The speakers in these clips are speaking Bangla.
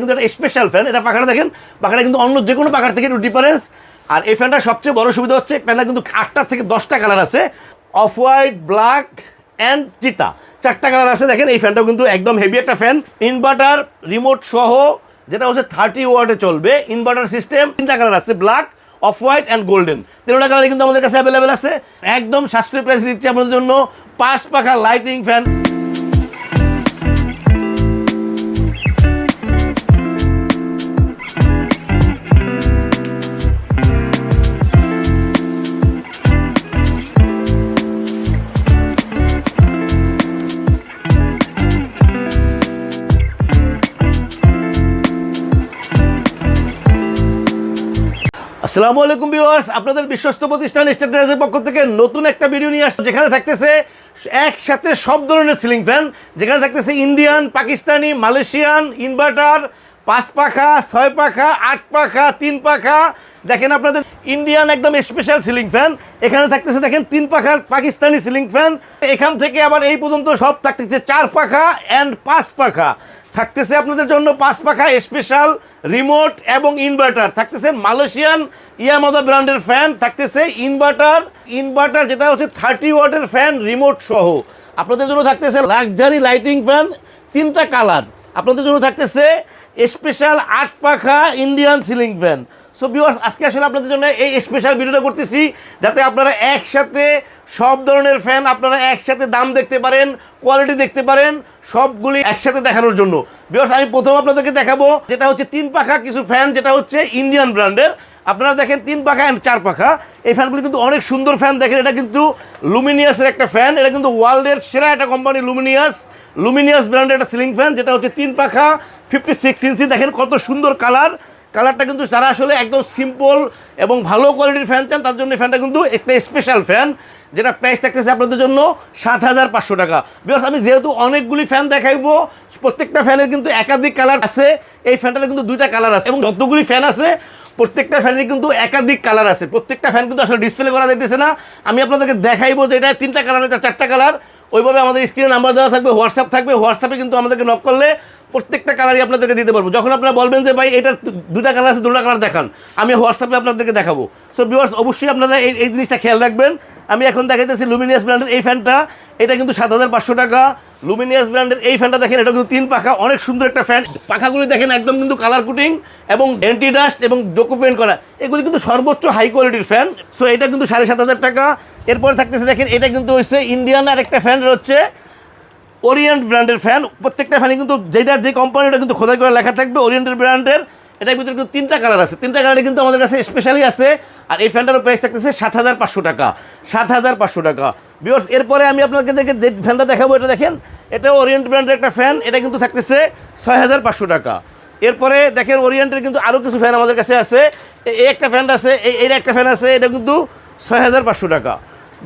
কিন্তু একটা স্পেশাল ফ্যান এটা পাখাটা দেখেন, পাখাটা কিন্তু অন্য যে কোনো পাখার থেকে একটু ডিফারেন্স আর এই ফ্যানটা সবচেয়ে বড় সুবিধা হচ্ছে ফ্যানটা কিন্তু আটটার থেকে দশটা কালার আছে অফ হোয়াইট ব্ল্যাক অ্যান্ড চিতা। চারটা কালার আছে, দেখেন, এই ফ্যানটাও কিন্তু একদম হেভি একটা ফ্যান ইনভার্টার রিমোট সহ, যেটা হচ্ছে থার্টি ওয়ার্ডে চলবে ইনভার্টার সিস্টেম তিনটা কালার আছে black off white and golden তিনটা কালার কিন্তু আমাদের কাছে অ্যাভেলেবেল আছে। একদম সাশ্রয়ী প্রাইস দিচ্ছে আপনাদের জন্য। পাঁচ পাখা লাইটিং ফ্যান আসসালামু আলাইকুম ভিউয়ার্স, আপনাদের বিশ্বস্ত প্রতিষ্ঠান স্ট্যাটাসের পক্ষ থেকে নতুন একটা ভিডিও নিয়ে আসছে, যেখানে থাকতেছে একসাথে সব ধরনের সিলিং ফ্যান, যেখানে থাকতেছে ইন্ডিয়ান, পাকিস্তানি, মালয়েশিয়ান, ইনভার্টার, পাঁচ পাখা, ছয় পাখা, আট পাখা, তিন পাখা। দেখেন আপনাদের ইন্ডিয়ান একদম স্পেশাল সিলিং ফ্যান, এখানে থাকতেছে দেখেন তিন পাখার পাকিস্তানি সিলিং ফ্যান। এখান থেকে আবার এই পর্যন্ত সব থাকতেছে চার পাখা অ্যান্ড পাঁচ পাখা। থাকতেছে আপনাদের জন্য পাঁচ পাখা স্পেশাল রিমোট এবং ইনভার্টার থাকতেছে মালয়েশিয়ান ইয়ামাদা ব্র্যান্ডের ফ্যান থাকতেছে ইনভার্টার ইনভার্টার যেটা হচ্ছে থার্টি ওয়াটের ফ্যান রিমোট সহ। আপনাদের জন্য থাকতেছে লাক্সারি লাইটিং ফ্যান তিনটা কালার আপনাদের জন্য থাকতেছে স্পেশাল আট পাখা Indian ceiling fan so viewers আজকে আসলে আপনাদের জন্য এই স্পেশাল ভিডিওটা করতেছি যাতে আপনারা একসাথে সব ধরনের ফ্যান আপনারা একসাথে দাম দেখতে পারেন কোয়ালিটি দেখতে পারেন, সবগুলি একসাথে দেখানোর জন্য। বিকজ আমি প্রথম আপনাদেরকে দেখাবো যেটা হচ্ছে তিন পাখা কিছু ফ্যান যেটা হচ্ছে ইন্ডিয়ান ব্র্যান্ডের আপনারা দেখেন তিন পাখা অ্যান্ড চার পাখা। এই ফ্যানগুলি কিন্তু অনেক সুন্দর ফ্যান দেখেন। এটা কিন্তু লুমিনিয়াসের একটা ফ্যান এটা কিন্তু ওয়ার্ল্ডের সেরা একটা কোম্পানি লুমিনিয়াস লুমিনিয়াস ব্র্যান্ডের একটা সিলিং ফ্যান যেটা হচ্ছে তিন পাখা ফিফটি সিক্স ইঞ্চি দেখেন কত সুন্দর কালার কালারটা কিন্তু তারা আসলে একদম সিম্পল এবং ভালো কোয়ালিটির ফ্যান চান, তার জন্য ফ্যানটা কিন্তু একটা স্পেশাল ফ্যান যেটা প্রাইস থাকতেছে আপনাদের জন্য সাত হাজার পাঁচশো টাকা। বিকজ আমি যেহেতু অনেকগুলি ফ্যান দেখাইবো, প্রত্যেকটা ফ্যানের কিন্তু একাধিক কালার আছে, এই ফ্যানটার কিন্তু দুইটা কালার আছে, এবং যতগুলি ফ্যান আছে, প্রত্যেকটা ফ্যানের কিন্তু একাধিক কালার আছে। প্রত্যেকটা ফ্যান কিন্তু আসলে ডিসপ্লে করা যাইতেছে না। আমি আপনাদেরকে দেখাইবো যে এটা তিনটা কালার এটা চারটা কালার ওইভাবে আমাদের স্ক্রিনে নাম্বার দেওয়া থাকবে হোয়াটসঅ্যাপ থাকবে হোয়াটসঅ্যাপে কিন্তু আমাদেরকে নক করলে প্রত্যেকটা কালারই আপনাদেরকে দিতে পারব। যখন আপনারা বলবেন যে, ভাই এটার দুটা কালার আছে দুটা কালার দেখান। আমি হোয়াটসঅ্যাপে আপনাদেরকে দেখাবো। সো বিওয়ার্স অবশ্যই আপনারা এই এই জিনিসটা খেয়াল রাখবেন। আমি এখন দেখাইতেছি লুমিনিয়াস ব্র্যান্ডের এই ফ্যানটা। এটা কিন্তু সাত হাজার পাঁচশো টাকা। লুমিনিয়াস ব্র্যান্ডের এই ফ্যানটা দেখেন, এটা কিন্তু তিন পাখা। অনেক সুন্দর একটা ফ্যান। পাখাগুলি দেখেন, একদম কিন্তু কালার কুটিং এবং অ্যান্টি ডাস্ট এবং ডোকো পেন্ট করা। এগুলি কিন্তু সর্বোচ্চ হাই কোয়ালিটির ফ্যান। সো এটা কিন্তু সাড়ে সাত হাজার টাকা। এরপরে থাকতেছে, দেখেন, এটা কিন্তু হচ্ছে ইন্ডিয়ান আর একটা ফ্যান হচ্ছে ওরিয়েন্ট ব্র্যান্ডের ফ্যান প্রত্যেকটা ফ্যানই কিন্তু যেটা যে কোম্পানিটা কিন্তু খোদাই করে লেখা থাকবে ওরিয়েন্টের ব্র্যান্ডের এটার ভিতরে কিন্তু তিনটা কালার আছে। তিনটা কালারে কিন্তু আমাদের কাছে স্পেশালি আছে, আর এই ফ্যানটারও প্রাইস থাকতেছে সাত হাজার পাঁচশো টাকা। সাত হাজার পাঁচশো টাকা। বিকজ এরপরে আমি আপনাকে দেখে যে ফ্যানটা দেখাবো, এটা দেখেন এটা ওরিয়েন্ট ব্র্যান্ডের একটা ফ্যান এটা কিন্তু থাকতেছে ছয় হাজার পাঁচশো টাকা। এরপরে দেখেন ওরিয়েন্টের কিন্তু আরও কিছু ফ্যান আমাদের কাছে আছে। এই একটা ফ্যান আছে এই একটা ফ্যান আছে, এটা কিন্তু ছয় হাজার পাঁচশো টাকা।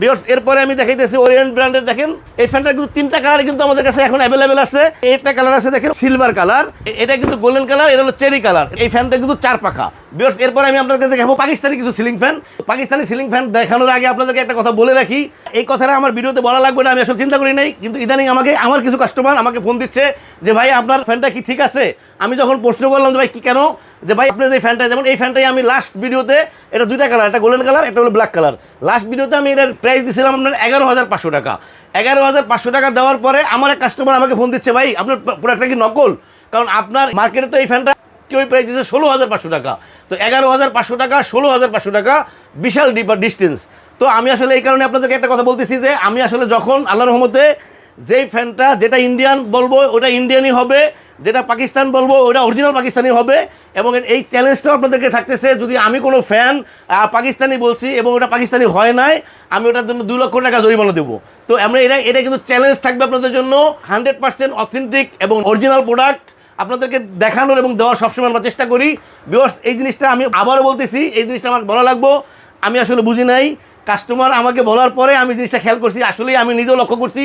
বিয়র্স এরপরে আমি দেখাইতেছি ওরিয়েন্ট ব্র্যান্ডের দেখেন, এই ফ্যানটা কিন্তু তিনটা কালার কিন্তু আমাদের কাছে এখন অ্যাভেলেবেল আছে। একটা কালার আছে, দেখেন সিলভার কালার এটা কিন্তু গোল্ডেন কালার এটা হলো চেরি কালার এই ফ্যানটা কিন্তু চার পাখা। বিয়র্স এরপরে আমি আপনাদেরকে দেখাবো পাকিস্তানি কিছু ceiling fan Pakistani ceiling fan দেখানোর আগে আপনাদেরকে একটা কথা বলে রাখি। এই কথাটা আমার ভিডিওতে বলা লাগবে না, আমি আসলে চিন্তা করি নাই। কিন্তু ইদানিং আমাকে, আমার কিছু কাস্টমার আমাকে ফোন দিচ্ছে যে, ভাই, আপনার ফ্যানটা কি ঠিক আছে? আমি যখন প্রশ্ন করলাম যে, ভাই, কি কেন? যে, ভাই, আপনার যে ফ্যানটা যেমন এই ফ্যানটাই আমি লাস্ট ভিডিওতে এটা দুইটা কালার একটা গোল্ডেন কালার একটা হলো ব্ল্যাক কালার লাস্ট ভিডিওতে আমি এটার প্রাইস দিয়েছিলাম আপনার এগারো হাজার পাঁচশো টাকা। এগারো হাজার পাঁচশো টাকা দেওয়ার পরে আমার এক কাস্টমার আমাকে ফোন দিচ্ছে, ভাই, আপনার প্রোডাক্টটা কি নকল? কারণ আপনার মার্কেটে তো এই ফ্যানটা কেউ প্রাইস দিচ্ছে ষোলো হাজার পাঁচশো টাকা। তো এগারো হাজার পাঁচশো টাকা, ষোলো হাজার পাঁচশো টাকা, বিশাল ডিপার ডিস্টেন্স তো আমি আসলে এই কারণে আপনাদেরকে একটা কথা বলতেছি যে, আমি আসলে যখন আল্লাহ রহমতে যেই ফ্যানটা যেটা ইন্ডিয়ান বলব, ওটা ইন্ডিয়ানই হবে, যেটা পাকিস্তান বলব, ওটা অরিজিনাল পাকিস্তানি হবে, এবং এই চ্যালেঞ্জটাও আপনাদেরকে থাকতেছে, যদি আমি কোনো ফ্যান পাকিস্তানি বলছি এবং ওটা পাকিস্তানি হয় নাই, আমি ওটার জন্য দু লক্ষ টাকা জরিমানা দেবো। তো আমরা এটা এটা কিন্তু চ্যালেঞ্জ থাকবে আপনাদের জন্য হান্ড্রেড পার্সেন্ট অথেন্টিক এবং অরিজিনাল প্রোডাক্ট আপনাদেরকে দেখানোর এবং দেওয়ার সবসময় আমরা চেষ্টা করি। বিকজ এই জিনিসটা আমি আবারও বলতেছি, এই জিনিসটা আমার বলা লাগবো। আমি আসলে বুঝি নাই। কাস্টমার আমাকে বলার পরে আমি জিনিসটা খেয়াল করছি আসলে আমি নিজেও লক্ষ্য করছি,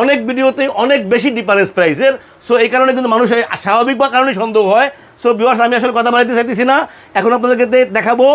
অনেক ভিডিওতে অনেক বেশি ডিফারেন্স প্রাইসের সো এই কারণে কিন্তু মানুষের স্বাভাবিক বা কারণে সন্দেহ হয়। সো বিওয়ার্স আমি আসলে কথা বাড়াইতে চাইতেছি না। এখন আপনাদেরকে দেখাবো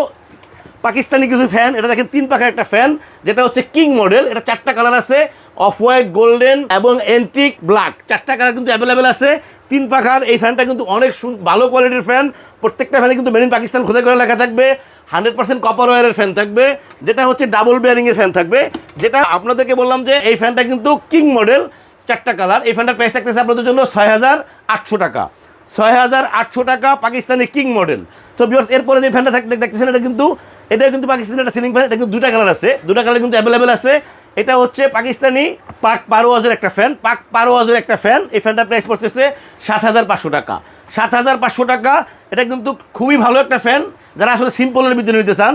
পাকিস্তানি কিছু ফ্যান এটা দেখেন তিন পাখার একটা ফ্যান যেটা হচ্ছে কিং মডেল এটা চারটা কালার আছে অফ হোয়াইট গোল্ডেন এবং এন্টিক ব্ল্যাক চারটা কালার কিন্তু অ্যাভেলেবেল আছে। তিন পাখার এই ফ্যানটা কিন্তু অনেক ভালো কোয়ালিটির ফ্যান প্রত্যেকটা ফ্যানে কিন্তু মেরিন পাকিস্তান খোদাই করে লেখা থাকবে। হান্ড্রেড পার্সেন্ট কপার ওয়ারের ফ্যান থাকবে। যেটা হচ্ছে ডাবল বেয়ারিংয়ের ফ্যান থাকবে। যেটা আপনাদেরকে বললাম যে এই ফ্যানটা কিন্তু কিং মডেল চারটা কালার এই ফ্যানটার প্রাইস থাকতেছে আপনাদের জন্য ছয় হাজার আটশো টাকা। ছয় হাজার আটশো টাকা পাকিস্তানি কিং মডেল তো বিয়ার্স এরপরে যে ফ্যানটা থাকতে দেখতেছেন, এটা কিন্তু এটা কিন্তু পাকিস্তানের একটা সিলিং ফ্যান, এটা কিন্তু দুটা কালার আছে। দুটা কালার কিন্তু অ্যাভেলেবেল আছে। এটা হচ্ছে পাকিস্তানি পাক পারোয়াজের একটা ফ্যান, পাক পারোয়াজের একটা ফ্যান। এই ফ্যানটার প্রাইস পড়তেছে সাত হাজার পাঁচশো টাকা। সাত হাজার পাঁচশো টাকা, এটা কিন্তু খুবই ভালো একটা ফ্যান। যারা আসলে সিম্পলের ভিতরে নিতে চান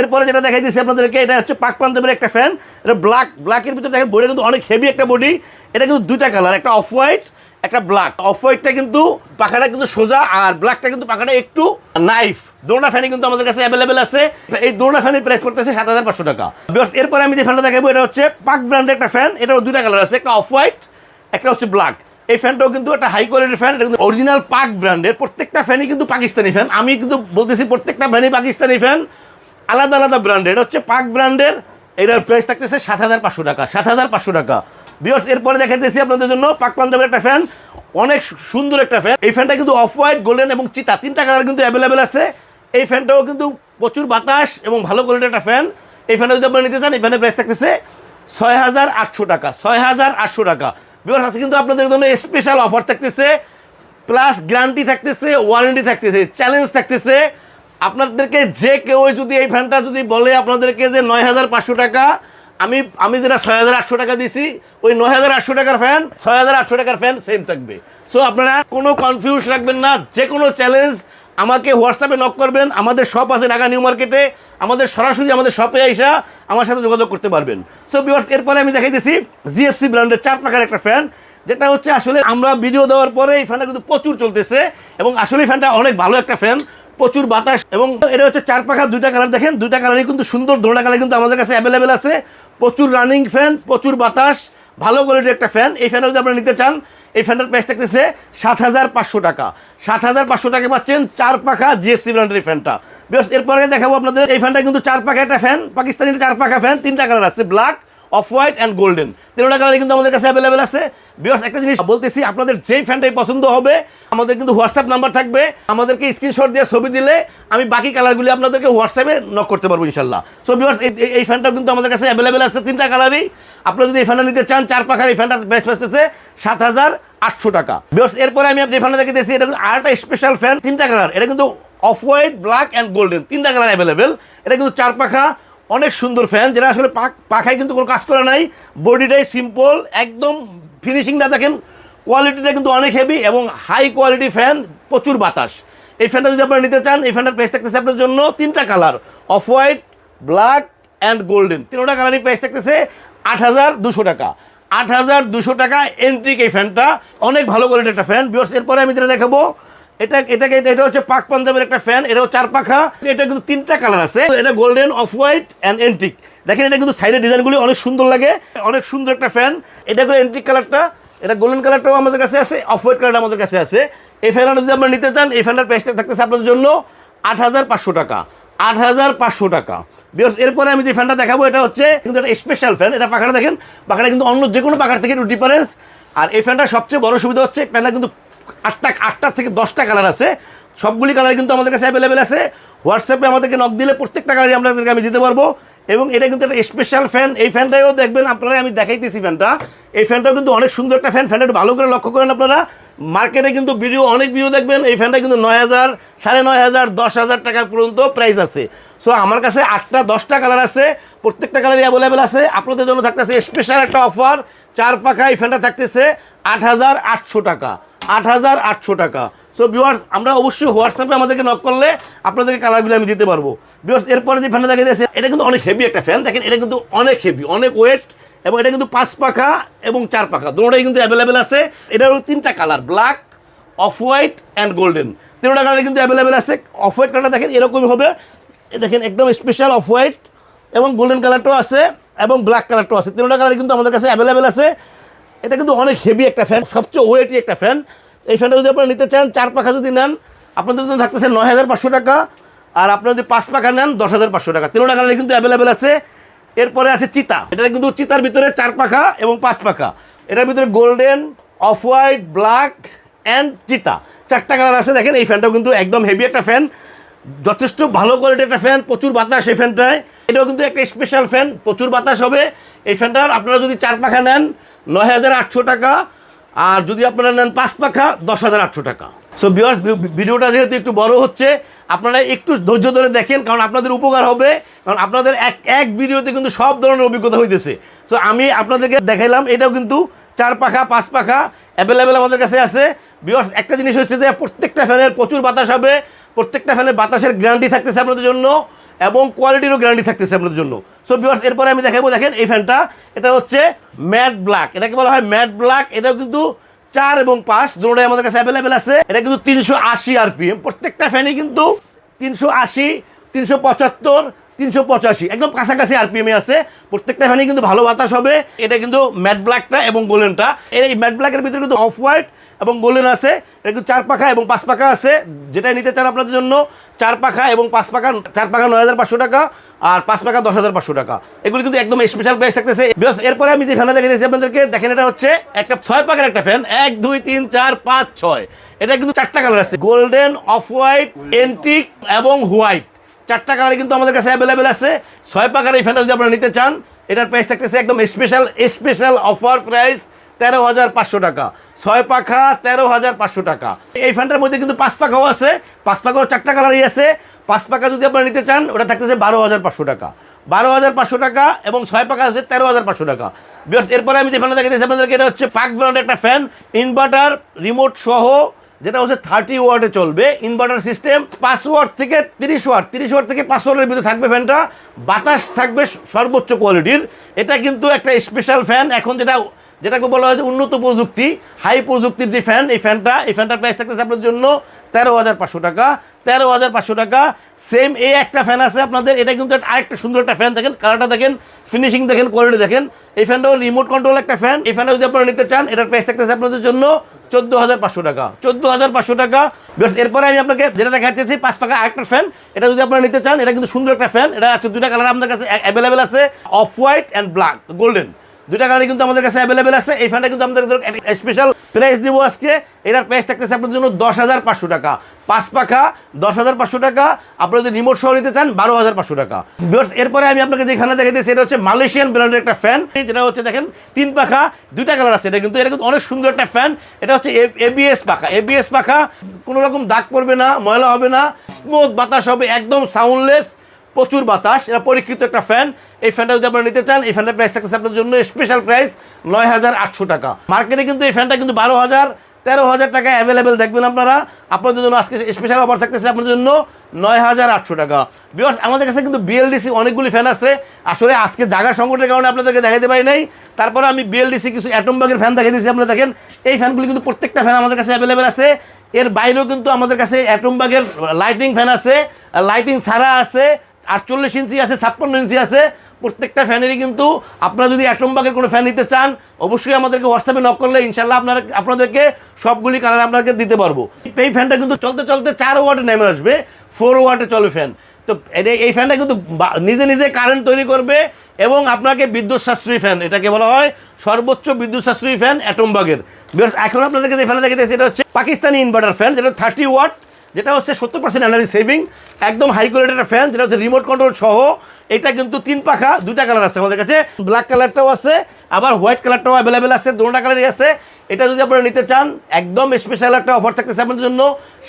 এরপরে যেটা দেখাই দিচ্ছি আপনাদেরকে, এটা হচ্ছে পাক পাঞ্জাবের একটা ফ্যান। এটা ব্ল্যাক ব্ল্যাকের ভিতরে দেখেন, বডিটা কিন্তু অনেক হেভি একটা বডি এটা কিন্তু দুইটা কালার, একটা অফ হোয়াইট একটা ব্ল্যাক অফ হোয়াইটটা কিন্তু পাখাটা কিন্তু সোজা আর ব্ল্যাকটা কিন্তু পাখাটা একটু নাইফ দোনা ফ্যানই কিন্তু আমাদের কাছে অ্যাভেলেবেল আছে। এই দোনা ফ্যানের প্রাইস করতেছে সাত হাজার পাঁচশো টাকা। এরপরে আমি যে ফ্যানটা দেখাবো, এটা হচ্ছে পাক ব্র্যান্ডের একটা ফ্যান এটারও দুইটা কালার আছে, একটা অফ হোয়াইট একটা হচ্ছে ব্ল্যাক এই ফ্যানটাও কিন্তু একটা হাই কোয়ালিটির ফ্যান এটা কিন্তু অরিজিনাল পাক ব্র্যান্ডের প্রত্যেকটা ফ্যানই কিন্তু পাকিস্তানি ফ্যান আমি কিন্তু বলতেছি প্রত্যেকটা ফ্যানই পাকিস্তানি ফ্যান আলাদা আলাদা ব্র্যান্ডের এটা হচ্ছে পাক ব্র্যান্ডের এটার প্রাইস থাকতেছে সাত হাজার পাঁচশো টাকা, সাত হাজার পাঁচশো টাকা। বিয়স এরপরে দেখাতেছি আপনাদের জন্য পাক পাঞ্জাবের একটা ফ্যান অনেক সুন্দর একটা ফ্যান এই ফ্যানটা কিন্তু অফ হোয়াইট গোল্ডেন এবং চিতা। তিনটা কালার কিন্তু অ্যাভেলেবেল আছে। এই ফ্যানটাও কিন্তু প্রচুর বাতাস এবং ভালো কোয়ালিটির একটা ফ্যান এই ফ্যানটা যদি আপনারা নিতে চান, এই ফ্যানের প্রাইস থাকতেছে ছয় হাজার আটশো টাকা ছয় হাজার আটশো টাকা। বিকজ আজকে কিন্তু আপনাদের জন্য স্পেশাল অফার থাকতেছে। প্লাস গ্যারান্টি থাকতেছে ওয়ারেন্টি থাকতেছে চ্যালেঞ্জ থাকতেছে। আপনাদেরকে যে কেউ যদি এই ফ্যানটা যদি বলে, আপনাদেরকে যে নয় হাজার পাঁচশো টাকা আমি আমি যেটা ছয় হাজার আটশো টাকা দিছি, ওই নয় হাজার আটশো টাকার ফ্যান ছয় হাজার আটশো টাকার ফ্যান সেম থাকবে। সো আপনারা কোনো কনফিউজ রাখবেন না যে কোনো চ্যালেঞ্জ আমাকে হোয়াটসঅ্যাপে নক করবেন, আমাদের শপ আছে ঢাকা নিউ মার্কেটে আমাদের সরাসরি আমাদের শপে আইসা আমার সাথে যোগাযোগ করতে পারবেন। সো বিয়ার্স এরপরে আমি দেখাই দিছি জিএফসি ব্র্যান্ডের চার টাকার একটা ফ্যান যেটা হচ্ছে আসলে আমরা ভিডিও দেওয়ার পরে এই ফ্যানটা কিন্তু প্রচুর চলতেছে, এবং আসলে ফ্যানটা অনেক ভালো একটা ফ্যান প্রচুর বাতাস এবং এটা হচ্ছে চার পাখা দুইটা কালার দেখেন, দুইটা কালারই কিন্তু সুন্দর দোড়া কালার কিন্তু আমাদের কাছে অ্যাভেলেবেল আছে। প্রচুর রানিং ফ্যান প্রচুর বাতাস, ভালো কোয়ালিটির একটা ফ্যান এই ফ্যানটা যদি আপনারা নিতে চান, এই ফ্যানটার প্রাইস থাকতেছে সাত হাজার পাঁচশো টাকা। সাত হাজার পাঁচশো টাকা পাচ্ছেন চার পাখা জিএফসি ব্র্যান্ডের ফ্যানটা বেশ এরপরে দেখাবো আপনাদের, এই ফ্যানটা কিন্তু চার পাখা একটা ফ্যান পাকিস্তানি চার পাখা ফ্যান তিনটা কালার আছে black off white and golden. তিনটা কালার কিন্তু আমাদের কাছে অ্যাভেলেবেল আছে। বিকজ একটা জিনিস বলতেছি, আপনাদের যেই ফ্যানটাই পছন্দ হবে, আমাদের কিন্তু হোয়াটসঅ্যাপ নাম্বার থাকবে। আমাদেরকে স্ক্রিনশট দিয়ে ছবি দিলে আমি বাকি কালারগুলি আপনাদেরকে হোয়াটসঅ্যাপে নক করতে পারব ইনশাল্লাহ। সো বিকজ এই ফ্যানটাও কিন্তু আমাদের কাছে অ্যাভেলেবেল আছে। তিনটা কালারই আপনারা যদি এই ফ্যানটা নিতে চান, চার পাখার এই ফ্যানটা বেস্ট বেসতেছে সাত হাজার আটশো টাকা। বিকজ এরপরে আমি যে ফ্যানটা দেখেছি এটা কিন্তু আরেকটা স্পেশাল ফ্যান তিনটা কালার এটা কিন্তু off white black and golden তিনটা কালার অ্যাভেলেবেল এটা কিন্তু চার পাখা অনেক সুন্দর ফ্যান যেটা আসলে পাখায় কিন্তু কোনো কাজ করে নাই। বডিটাই সিম্পল একদম ফিনিশিংটা দেখেন কোয়ালিটিটা কিন্তু অনেক হেভি এবং হাই কোয়ালিটি ফ্যান প্রচুর বাতাস। এই ফ্যানটা যদি আপনারা নিতে চান, এই ফ্যানটার প্রাইস থাকতেছে আপনার জন্য তিনটা colour off white black and golden তিনটা কালারই প্রাইস থাকতেছে আট হাজার দুশো টাকা। আট হাজার দুশো টাকা এন্ট্রিক এই ফ্যানটা অনেক ভালো কোয়ালিটির একটা ফ্যান বিকজ এরপরে আমি যেটা দেখাবো এটা, এটাকে, এটা হচ্ছে পাক পাঞ্জাবের একটা ফ্যান এটাও চার পাখা। এটা কিন্তু তিনটা কালার আছে। এটা golden off white and antique দেখেন, এটা কিন্তু সাইডের ডিজাইনগুলি অনেক সুন্দর লাগে। অনেক সুন্দর একটা ফ্যান এটা কিন্তু এন্টিক কালারটা এটা গোল্ডেন কালারটাও আমাদের কাছে আছে অফ হোয়াইট কালারটা আমাদের কাছে আছে। এই ফ্যানটা যদি আপনারা নিতে চান, এই ফ্যানটার প্রাইসটা থাকতেছে আপনাদের জন্য আট হাজার পাঁচশো টাকা। আট হাজার পাঁচশো টাকা। বিকজ এরপরে আমি যে ফ্যানটা দেখাবো, এটা হচ্ছে কিন্তু একটা স্পেশাল ফ্যান এটা পাখাটা দেখেন, পাখাটা কিন্তু অন্য যে কোনো পাখার থেকে একটু ডিফারেন্স আর এই ফ্যানটার সবচেয়ে বড় সুবিধা হচ্ছে ফ্যানটা কিন্তু আটটা আটটা থেকে দশটা কালার আছে। সবগুলি কালার কিন্তু আমাদের কাছে অ্যাভেলেবেল আছে। হোয়াটসঅ্যাপে আমাদেরকে নক দিলে প্রত্যেকটা কালারই আপনাদেরকে আমি দিতে পারব। এবং এটা কিন্তু একটা স্পেশাল ফ্যান এই ফ্যানটাও দেখবেন আপনারা আমি দেখাইতেছি ফ্যানটা এই ফ্যানটাও কিন্তু অনেক সুন্দর একটা ফ্যান ফ্যানটা ভালো করে লক্ষ্য করেন আপনারা। মার্কেটে কিন্তু ভিডিও অনেক ভিডিও দেখবেন। এই ফ্যানটা কিন্তু নয় হাজার, সাড়ে নয় হাজার, দশ হাজার টাকা পর্যন্ত প্রাইস আছে। সো আমার কাছে আটটা, দশটা কালার আছে। প্রত্যেকটা কালারই অ্যাভেলেবেল আছে। আপনাদের জন্য থাকতেছে স্পেশাল একটা অফার চার পাখা এই ফ্যানটা থাকতেছে আট হাজার আটশো টাকা। আট হাজার আটশো টাকা। সো ভিউয়ার্স আমরা অবশ্যই হোয়াটসঅ্যাপে আমাদেরকে নক করলে আপনাদেরকে কালারগুলো আমি দিতে পারব। ভিউয়ার্স এরপরে যে ফ্যানটা দেখা যাচ্ছে এটা কিন্তু অনেক হেভি একটা ফ্যান দেখেন, এটা কিন্তু অনেক হেভি অনেক ওয়েট এবং এটা কিন্তু পাঁচ পাখা এবং চার পাখা। দুটোটাই কিন্তু অ্যাভেলেবেল আছে। এটারও তিনটা colour black off white and golden তিনটা কালার কিন্তু অ্যাভেলেবেল আছে। অফ হোয়াইট কালারটা দেখেন, এরকমই হবে। দেখেন, একদম স্পেশাল অফ হোয়াইট এবং গোল্ডেন কালারটাও আছে এবং ব্ল্যাক কালারটাও আছে। তিনটা কালার কিন্তু আমাদের কাছে অ্যাভেলেবেল আছে। এটা কিন্তু অনেক হেভি একটা ফ্যান সবচেয়ে ওয়েটি একটা ফ্যান এই ফ্যানটা যদি আপনারা নিতে চান, চার পাখা যদি নেন, আপনাদের জন্য থাকতেছে নয় হাজার পাঁচশো টাকা। আর আপনারা যদি পাঁচ পাখা নেন, দশ হাজার পাঁচশো টাকা। তিনটা কালারে কিন্তু অ্যাভেলেবেল আছে। এরপরে আছে চিতা। এটা কিন্তু চিতার ভিতরে চার পাখা এবং পাঁচ পাখা। এটার ভিতরে golden off white black and চিতা। চারটা কালার আছে, দেখেন, এই ফ্যানটাও কিন্তু একদম হেভি একটা ফ্যান যথেষ্ট ভালো কোয়ালিটির একটা ফ্যান প্রচুর বাতাস এই ফ্যানটায় এটাও কিন্তু একটা স্পেশাল ফ্যান প্রচুর বাতাস হবে। এই ফ্যানটার আপনারা যদি চার পাখা নেন নয় হাজার আটশো টাকা, আর যদি আপনারা নেন পাঁচ পাখা, দশ হাজার আটশো টাকা। সো বিয়ার্স ভিডিওটা যেহেতু একটু বড় হচ্ছে, আপনারা একটু ধৈর্য ধরে দেখেন, কারণ আপনাদের উপকার হবে, কারণ আপনাদের এক এক ভিডিওতে কিন্তু সব ধরনের অভিজ্ঞতা হইতেছে। সো আমি আপনাদেরকে দেখাইলাম, এটাও কিন্তু চার পাখা, পাঁচ পাখা অ্যাভেলেবেল আমাদের কাছে আছে। বিয়ার্স একটা জিনিস হচ্ছে যে প্রত্যেকটা ফ্যানের প্রচুর বাতাস হবে, প্রত্যেকটা ফ্যানের বাতাসের গ্যারান্টি থাকতেছে আপনাদের জন্য। এবং কোয়ালিটিরও গ্যারান্টি থাকতেছে আপনাদের জন্য। সো বিয়ার্স এরপরে আমি দেখাবো, দেখেন এই ফ্যানটা এটা হচ্ছে ম্যাট ব্ল্যাক এটাকে বলা হয় ম্যাট ব্ল্যাক এটাও কিন্তু চার এবং পাঁচ দুটোটাই আমাদের কাছে অ্যাভেলেবেল আছে। এটা কিন্তু তিনশো আশি আরপিএম প্রত্যেকটা ফ্যানই কিন্তু তিনশো আশি, তিনশো পঁচাত্তর, তিনশো পঁচাশি। একদম কাছাকাছি আরপিএমে আছে। প্রত্যেকটা ফ্যানই কিন্তু ভালো বাতাস হবে। এটা কিন্তু ম্যাট ব্ল্যাকটা এবং গোল্ডেনটা এই ম্যাট ব্ল্যাকের ভিতরে কিন্তু অফ হোয়াইট এবং গোল্ডেন আছে, এটা কিন্তু চার পাখা এবং পাঁচ পাখা আছে যেটা নিতে চান আপনাদের জন্য, চার পাখা এবং পাঁচ পাখা, চার পাখা নয় হাজার পাঁচশো টাকা আর পাঁচ পাখা দশ হাজার পাঁচশো টাকা। এগুলি কিন্তু একদম স্পেশাল প্রাইস থাকতেছে। Because এরপরে আমি যে ফ্যানটা দেখে দিয়েছি আপনাদেরকে, দেখেন এটা হচ্ছে একটা ছয় পাখার একটা ফ্যান এক, দুই, তিন, চার, পাঁচ, ছয়। এটা কিন্তু চারটা কালার আছে। গোল্ডেন অফ হোয়াইট এন্টিক এবং হোয়াইট চারটা কালার কিন্তু আমাদের কাছে অ্যাভেলেবেল আছে। ছয় পাখার এই ফ্যানটা যদি আপনারা নিতে চান, এটার প্রাইস থাকতেছে একদম স্পেশাল স্পেশাল অফার প্রাইস তেরো হাজার পাঁচশো টাকা। ছয় পাখা তেরো হাজার পাঁচশো টাকা। এই ফ্যানটার মধ্যে কিন্তু পাঁচ পাখাও আছে, পাঁচ পাখাও চারটা কালারই আছে। পাঁচ পাখা যদি আপনারা নিতে চান, ওটা থাকতেছে বারো হাজার পাঁচশো টাকা। বারো হাজার পাঁচশো টাকা এবং ছয় পাখা আছে তেরো হাজার পাঁচশো টাকা। এরপরে আমি যে ফ্যানটা দেখাচ্ছি আপনাদেরকে, এটা হচ্ছে পাক ব্র্যান্ডের একটা ফ্যান, ইনভার্টার, রিমোট সহ, যেটা হচ্ছে থার্টি ওয়ার্ডে চলবে, ইনভার্টার সিস্টেম, পাঁচ ওয়াট থেকে তিরিশ ওয়াট তিরিশ ওয়াট থেকে পাঁচ ওয়াটের ভিতরে থাকবে ফ্যানটা। বাতাস থাকবে সর্বোচ্চ কোয়ালিটির। এটা কিন্তু একটা স্পেশাল ফ্যান, এখন যেটা যেটাকে বলা হয় যে উন্নত প্রযুক্তি হাই প্রযুক্তির যে ফ্যান এই ফ্যানটা এই ফ্যানটার প্রাইস থাকতেছে আপনার জন্য তেরো হাজার পাঁচশো টাকা। তেরো হাজার পাঁচশো টাকা সেম এই একটা ফ্যান আছে আপনাদের, এটা কিন্তু আরেকটা সুন্দর একটা ফ্যান দেখেন কালারটা দেখেন ফিনিশিং দেখেন কোয়ালিটি দেখেন। এই ফ্যানটাও রিমোট কন্ট্রোল একটা ফ্যান এই ফ্যানটা যদি আপনারা নিতে চান, এটার প্রাইস থাকতেছে আপনাদের জন্য চোদ্দ হাজার পাঁচশো টাকা। চোদ্দ হাজার পাঁচশো টাকা বেশ এরপরে আমি আপনাকে যেটা দেখাচ্ছি পাঁচ টাকা আরেকটা ফ্যান এটা যদি আপনারা নিতে চান, এটা কিন্তু সুন্দর একটা ফ্যান এটা আছে দুটা কালার আমাদের কাছে অ্যাভেলেবেল আছে off white and black golden দুইটা কালারই কিন্তু আমাদের কাছে অ্যাভেলেবেল আছে। এই ফ্যানটা কিন্তু আমাদের স্পেশাল প্রাইস দিব আজকে। এটার প্রাইস থাকতেছে আপনার জন্য দশ হাজার পাঁচশো টাকা। পাঁচ পাখা, দশ হাজার পাঁচশো টাকা। আপনারা যদি রিমোট সহ নিতে চান, বারো হাজার পাঁচশো টাকা। এরপরে আমি আপনাকে যে ফ্যানটা দেখে দিয়েছি এটা হচ্ছে মালয়েশিয়ান ব্র্যান্ডের একটা ফ্যান যেটা হচ্ছে দেখেন, তিন পাখা, দুইটা কালার আছে। এটা কিন্তু এটা কিন্তু অনেক সুন্দর একটা ফ্যান এটা হচ্ছে এবিএস পাখা। এবিএস পাখা কোনো রকম দাগ পড়বে না, ময়লা হবে না। স্মুথ বাতাস হবে, একদম সাউন্ডলেস প্রচুর বাতাস। এটা পরীক্ষিত একটা ফ্যান এই ফ্যানটা যদি আপনারা নিতে চান, এই ফ্যানটার প্রাইস থাকতেছে আপনার জন্য স্পেশাল প্রাইস নয় হাজার আটশো টাকা। মার্কেটে কিন্তু এই ফ্যানটা কিন্তু বারো হাজার, তেরো হাজার টাকা অ্যাভেলেবেল দেখবেন আপনারা। আপনাদের জন্য আজকে স্পেশাল অফার থাকতেছে আপনাদের জন্য নয় হাজার আটশো টাকা। বিকজ আমাদের কাছে কিন্তু বিএলডিসি অনেকগুলি ফ্যান আছে। আসলে আজকে জায়গা সংকটের কারণে আপনাদেরকে দেখাতে পারি নাই। তারপরে আমি বিএলডিসি কিছু অ্যাটমবাগের ফ্যান দেখিয়ে দিয়েছি আপনারা দেখেন। এই ফ্যানগুলি কিন্তু প্রত্যেকটা ফ্যান আমাদের কাছে অ্যাভেলেবেল আছে। এর বাইরেও কিন্তু আমাদের কাছে অ্যাটমবাগের লাইটিং ফ্যান আছে। লাইটিং ছাড়া আছে। আটচল্লিশ ইঞ্চি আছে, ছাপ্পান্ন ইঞ্চি আছে। প্রত্যেকটা ফ্যানেরই কিন্তু আপনারা যদি অ্যাটমবাগের কোনো ফ্যান নিতে চান, অবশ্যই আমাদেরকে হোয়াটসঅ্যাপে নক করলে ইনশাল্লাহ আপনারা আপনাদেরকে সবগুলি কালার আপনাকে দিতে পারব। এই ফ্যানটা কিন্তু চলতে চলতে চার ওয়াটে নেমে আসবে ফোর ওয়াটে চলে ফ্যান। তো এই ফ্যানটা কিন্তু নিজে নিজে কারেন্ট তৈরি করবে এবং আপনাকে বিদ্যুৎ সাশ্রয়ী ফ্যান, এটাকে বলা হয় সর্বোচ্চ বিদ্যুৎ সাশ্রয়ী ফ্যান অ্যাটমবাগের এখন আপনাদেরকে যে ফ্যানটা দেখে এটা হচ্ছে পাকিস্তানি ইনভার্টার ফ্যান যেটা থার্টি ওয়াট যেটা হচ্ছে সত্তর পার্সেন্ট এনার্জি সেভিং একদম হাই কোয়ালিটির একটা ফ্যান যেটা হচ্ছে রিমোট কন্ট্রোল সহ। এটা কিন্তু তিন পাখা দুটা কালার আছে আমাদের কাছে। ব্ল্যাক কালারটাও আছে, আবার হোয়াইট কালারটাও অ্যাভেলেবেল আছে দুটা কালারই আছে। এটা যদি আপনারা নিতে চান, একদম স্পেশাল একটা অফার থাকতেছে আপনাদের জন্য,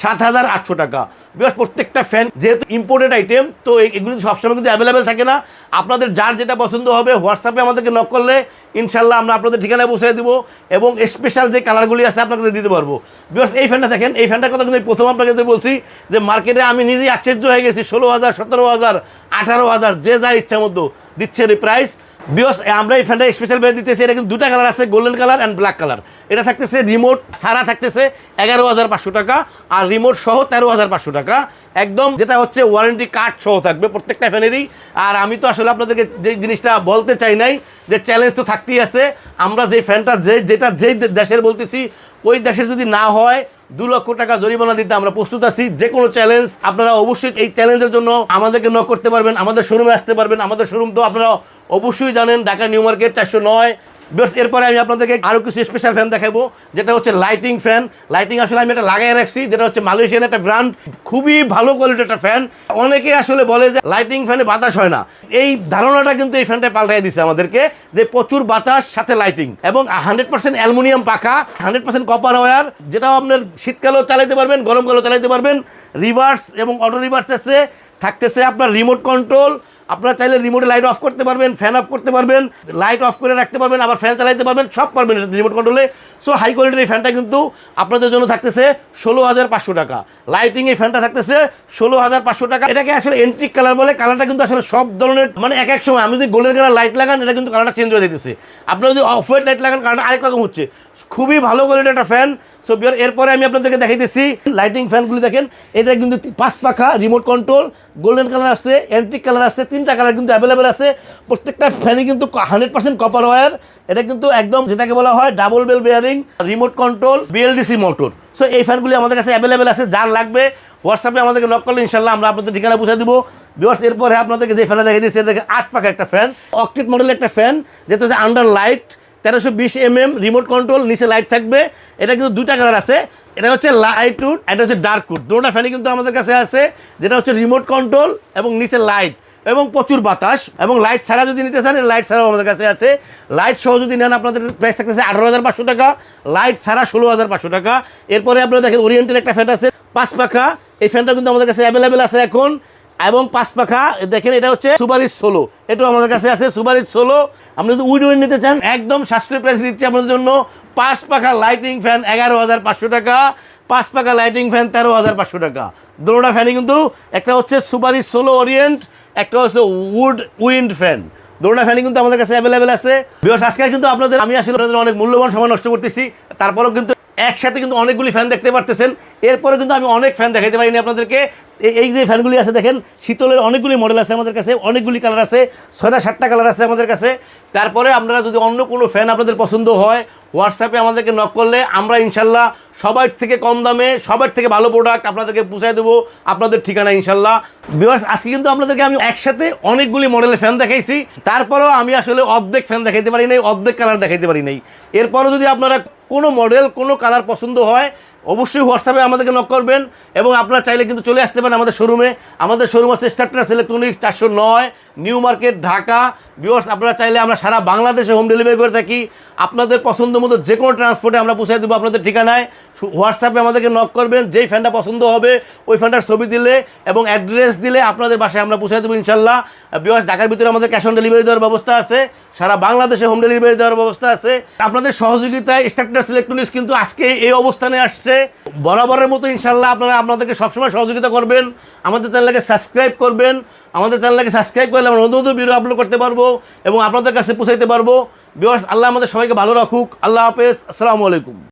সাত হাজার আটশো টাকা। বিকজ প্রত্যেকটা ফ্যান যেহেতু ইম্পোর্টেড আইটেম তো এগুলো সবসময় কিন্তু অ্যাভেলেবেল থাকে না। আপনাদের যার যেটা পছন্দ হবে হোয়াটসঅ্যাপে আমাদেরকে নক করলে ইনশাল্লাহ আমরা আপনাদের ঠিকানায় পৌঁছে দেবো এবং স্পেশাল যে কালারগুলি আছে আপনাকে দিতে পারব। বিকজ এই ফ্যানটা দেখেন, এই ফ্যানটার কথা কিন্তু প্রথম আপনাকে বলছি যে মার্কেটে আমি নিজেই আশ্চর্য হয়ে গেছি, ষোলো হাজার, সতেরো হাজার, আঠারো হাজার, যে যা ইচ্ছা মতো দিচ্ছে রে প্রাইস বিকজ আমরা এই ফ্যানটা স্পেশাল বেড়ে দিতেছি, এটা কিন্তু দুটা কালার আছে golden colour and black colour এটা থাকতেছে রিমোট সারা থাকতেছে এগারো হাজার পাঁচশো টাকা, আর রিমোট সহ তেরো হাজার পাঁচশো টাকা। একদম যেটা হচ্ছে ওয়ারেন্টি কার্ড সহ থাকবে প্রত্যেকটা ফ্যানেরই আর আমি তো আসলে আপনাদেরকে যেই জিনিসটা বলতে চাই নাই, যে চ্যালেঞ্জ তো থাকতেই আছে। আমরা যে ফ্যানটা যে যেটা যেই দেশের বলতেছি ওই দেশে যদি না হয়, দু লক্ষ টাকা জরিমানা দিতে আমরা প্রস্তুত আছি। যে কোনো চ্যালেঞ্জ আপনারা অবশ্যই এই চ্যালেঞ্জের জন্য আমাদেরকে ন করতে পারবেন, আমাদের শোরুমে আসতে পারবেন, আমাদের শোরুম তো আপনারা অবশ্যই জানেন, ঢাকা নিউ মার্কেট চারশো নয় বেশ এরপরে আমি আপনাদেরকে আরও কিছু স্পেশাল ফ্যান দেখাবো, যেটা হচ্ছে লাইটিং ফ্যান লাইটিং আসলে আমি এটা লাগাই রাখছি, যেটা হচ্ছে মালয়েশিয়ান একটা ব্র্যান্ড খুবই ভালো কোয়ালিটির একটা ফ্যান অনেকে আসলে বলে যে লাইটিং ফ্যানে বাতাস হয় না। এই ধারণাটা কিন্তু এই ফ্যানটা পাল্টাই দিছে আমাদেরকে, যে প্রচুর বাতাস, সাথে লাইটিং এবং হান্ড্রেড পার্সেন্ট অ্যালুমিনিয়াম পাখা হান্ড্রেড পার্সেন্ট কপার ওয়ার যেটাও আপনার শীতকালেও চালাইতে পারবেন, গরমকালেও চালাইতে পারবেন। রিভার্স এবং অটো রিভার্স আছে থাকতেছে আপনার রিমোট কন্ট্রোল আপনারা চাইলে রিমোটে লাইট অফ করতে পারবেন ফ্যান অফ করতে পারবেন লাইট অফ করে রাখতে পারবেন, আবার ফ্যান চালাইতে পারবেন, সব পারবেন রিমোট কন্ট্রোলে সো হাই কোয়ালিটির এই ফ্যানটা কিন্তু আপনাদের জন্য থাকতেছে ষোলো হাজার পাঁচশো টাকা। লাইটিং এই ফ্যানটা থাকতেছে ষোলো হাজার পাঁচশো টাকা। এটাকে আসলে এন্ট্রিক কালার বলে কালারটা কিন্তু আসলে সব ধরনের মানে এক এক সময়, আমি যদি গোল্ডেন কালার লাইট লাগান, এটা কিন্তু কালারটা চেঞ্জ হয়ে যেতেছে আপনারা যদি অফ হোয়াইট লাইট লাগান কালারটা আরেক রকম হচ্ছে। খুবই ভালো কোয়ালিটির একটা ফ্যান সো বিয়ার এরপরে আমি আপনাদেরকে দেখাইতেছি লাইটিং ফ্যানগুলি দেখেন। এটা কিন্তু পাঁচ পাখা রিমোট কন্ট্রোল গোল্ডেন কালার আছে অ্যান্টিক কালার আছে, তিনটা কালার কিন্তু অ্যাভেলেবেল আছে। প্রত্যেকটা ফ্যানই কিন্তু হান্ড্রেড পার্সেন্ট কপার ওয়ার এটা কিন্তু একদম যেটাকে বলা হয় double ball bearing remote control BLDC motor so এই ফ্যানগুলি আমাদের কাছে অ্যাভেলেবেল আছে, যার লাগবে হোয়াটসঅ্যাপে আমাদেরকে নক করলে ইনশাল্লাহ আমরা আপনাদের ঠিকানা পৌঁছে দিব। বিকজ এরপরে আপনাদেরকে যে ফ্যানটা দেখে দিচ্ছি দেখে আট পাখা একটা ফ্যান অকটিট মডেলের একটা ফ্যান যেটা হচ্ছে আন্ডার লাইট তেরোশো বিশ এম এম রিমোট কন্ট্রোল নিচে লাইট থাকবে। এটা কিন্তু দুটা কালার আছে। এটা হচ্ছে লাইট উড এটা হচ্ছে ডার্ক উড দুটা ফ্যানই কিন্তু আমাদের কাছে আছে, যেটা হচ্ছে রিমোট কন্ট্রোল এবং নিচে লাইট এবং প্রচুর বাতাস এবং লাইট ছাড়া যদি নিতে চান লাইট ছাড়াও আমাদের কাছে আছে। লাইট সহ যদি নেন, আপনাদের প্রাইস থাকতেছে আঠারো হাজার পাঁচশো টাকা। লাইট ছাড়া ষোলো হাজার পাঁচশো টাকা। এরপরে আপনারা দেখেন ওরিয়েন্টের একটা ফ্যান আছে পাঁচ পাখা এই ফ্যানটা কিন্তু আমাদের কাছে অ্যাভেলেবেল আছে এখন। এবং পাঁচ পাখা দেখেন এটা হচ্ছে সুপারিশ ষোলো এটাও আমাদের কাছে আছে সুপারিশ ষোলো আপনি যদি উইড নিতে চান, একদম সাশ্রয় প্রাইস দিচ্ছি আপনাদের জন্য। পাঁচ পাখা লাইটিং ফ্যান এগারো হাজার পাঁচশো টাকা, পাঁচ পাখা লাইটিং ফ্যান তেরো হাজার পাঁচশো টাকা। দুটোটা ফ্যানই কিন্তু, একটা হচ্ছে সুপারিশ ষোলো ওরিয়েন্ট একটা হচ্ছে উড উইন্ড ফ্যান দুটোটা ফ্যানই কিন্তু আমাদের কাছে অ্যাভেলেবেল আছে। বিকজ আজকে কিন্তু আপনাদের, আমি আসলে আপনাদের অনেক মূল্যবান সময় নষ্ট করতেছি। তারপরেও কিন্তু একসাথে কিন্তু অনেকগুলি ফ্যান দেখতে পারতেছেন। এরপরে কিন্তু আমি অনেক ফ্যান দেখাইতে পারিনি আপনাদেরকে। এই- যে ফ্যানগুলি আছে, দেখেন, শীতলের অনেকগুলি মডেল আছে আমাদের কাছে, অনেকগুলি কালার আছে, ছয়টা, সাতটা কালার আছে আমাদের কাছে। তারপরে আপনারা যদি অন্য কোনো ফ্যান আপনাদের পছন্দ হয় হোয়াটসঅ্যাপে আমাদেরকে নক করলে আমরা ইনশাল্লাহ সবার থেকে কম দামে, সবার থেকে ভালো প্রোডাক্ট আপনাদেরকে পৌঁছায় দেবো আপনাদের ঠিকানা ইনশাল্লাহ। বিকজ আজকে কিন্তু আপনাদেরকে আমি একসাথে অনেকগুলি মডেলের ফ্যান দেখাইছি। তারপরেও আমি আসলে অর্ধেক ফ্যান দেখাইতে পারি নাই, অর্ধেক কালার দেখাইতে পারি নাই। এরপরও যদি আপনারা কোনো মডেল কোনো কালার পছন্দ হয় অবশ্যই হোয়াটসঅ্যাপে আমাদেরকে নক করবেন এবং আপনারা চাইলে কিন্তু চলে আসতে পারেন আমাদের শোরুমে আমাদের শোরুম আছে স্টার্টাস ইলেকট্রনিক্স চারশো নয় নিউ মার্কেট ঢাকা। বিওর্স আপনারা চাইলে আমরা সারা বাংলাদেশে হোম ডেলিভারি করে থাকি। আপনাদের পছন্দ মতো যে কোনো ট্রান্সপোর্টে আমরা পৌঁছে দেবো আপনাদের ঠিকানায়। হোয়াটসঅ্যাপে আমাদেরকে নক করবেন, যেই ফ্যানটা পছন্দ হবে, ওই ফ্যানটার ছবি দিলে এবং অ্যাড্রেস দিলে আপনাদের বাসায় আমরা পৌঁছে দেবো ইনশাল্লাহ। বিওর্স ঢাকার ভিতরে আমাদের ক্যাশ অন ডেলিভারি দেওয়ার ব্যবস্থা আছে। সারা বাংলাদেশে হোম ডেলিভারি দেওয়ার ব্যবস্থা আছে। আপনাদের সহযোগিতায় স্ট্রাকটার্স ইলেকট্রনিক্স কিন্তু আজকে এই অবস্থানে আসছে। বরাবরের মতো ইনশাল্লাহ আপনারা আপনাদেরকে সবসময় সহযোগিতা করবেন। আমাদের চ্যানেলকে সাবস্ক্রাইব করবেন। আমাদের চ্যানেলকে সাবস্ক্রাইব করলে আমরা নতুন নতুন ভিডিও আপলোড করতে পারব এবং আপনাদের কাছে পৌঁছাইতে পারব। বিকজ আল্লাহ আমাদের সবাইকে ভালো রাখুক। আল্লাহ হাফেজ। আসসালামু আলাইকুম।